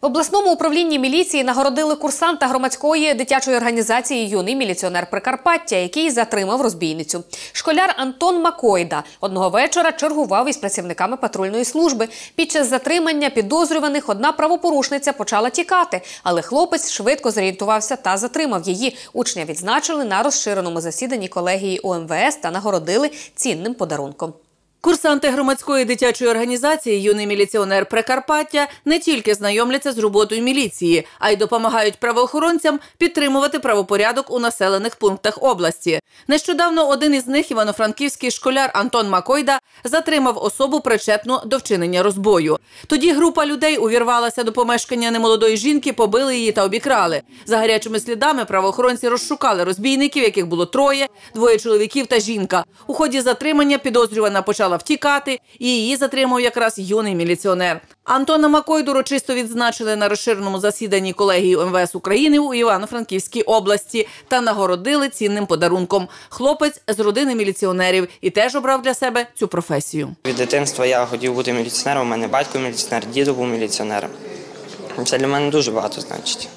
В обласному управлінні міліції нагородили курсанта громадської дитячої організації Юний міліціонер Прикарпаття, який затримав розбійницю. Школяр Антон Макойда одного вечора чергував із працівниками патрульної служби. Під час затримання підозрюваних одна правопорушниця почала тікати, але хлопець швидко зорієнтувався та затримав її. Учня відзначили на розширеному засіданні колегії УМВС та нагородили цінним подарунком. Курсанти громадської дитячої організації Юний міліціонер Прикарпаття не тільки знайомляться з роботою міліції, а й допомагають правоохоронцям підтримувати правопорядок у населених пунктах області. Нещодавно один із них, івано-франківський школяр Антон Макойда, затримав особу причетну до вчинення розбою. Тоді група людей увірвалася до помешкання немолодої жінки, побили її та обікрали. За гарячими слідами правоохоронці розшукали розбійників, яких було троє, двоє чоловіків та жінка. У ході затримання підозрювана почала втікати, і її затримав якраз юний міліціонер. Антона Макойду урочисто відзначили на розширеному засіданні колегії МВС України у Івано-Франківській області та нагородили цінним подарунком. Хлопець з родини міліціонерів і теж обрав для себе цю професію. Від дитинства я хотів бути міліціонером. У мене батько міліціонер, дідо був міліціонером. Це для мене дуже багато значить.